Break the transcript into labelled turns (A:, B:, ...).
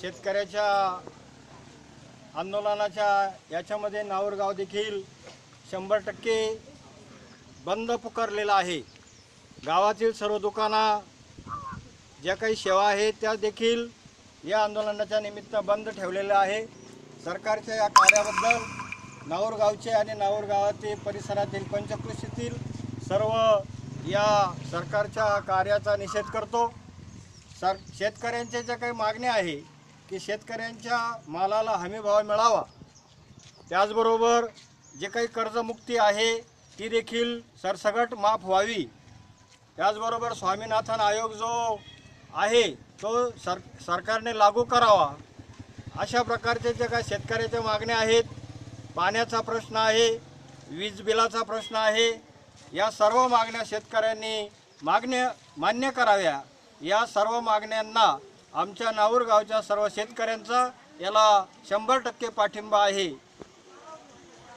A: शेतकऱ्याच्या आंदोलनाच्या याच्यामध्ये नावरगाव देखील शंभर टक्के बंद पुकारलेला आहे. गावातील सर्व दुकाना ज्या काही सेवा आहेत त्या देखील या आंदोलनाच्या निमित्त बंद ठेवलेल्या आहे. सरकारच्या या कार्याबद्दल नावरगावचे आणि नावरगावातील परिसरातील पंचकृषीतील सर्व या सरकारच्या कार्याचा निषेध करतो. सर शेतकऱ्यांच्या ज्या काही मागण्या आहे की शेतकऱ्यांच्या मालाला हमीभाव मिळावा. त्याचबरोबर जे काही कर्जमुक्ती आहे ती देखील सरसगट माफ व्हावी. त्याचबरोबर स्वामीनाथन आयोग जो आहे तो सर सरकारने लागू करावा. अशा प्रकारचे जे काही शेतकऱ्याच्या मागण्या आहेत पाण्याचा प्रश्न आहे वीज बिलाचा प्रश्न आहे या सर्व मागण्या शेतकऱ्यांनी मागण्या मान्य कराव्या. या सर्व मागण्यांना आमच्या नाऊर गावच्या सर्व शेतकऱ्यांचा याला शंभर टक्के पाठिंबा आहे.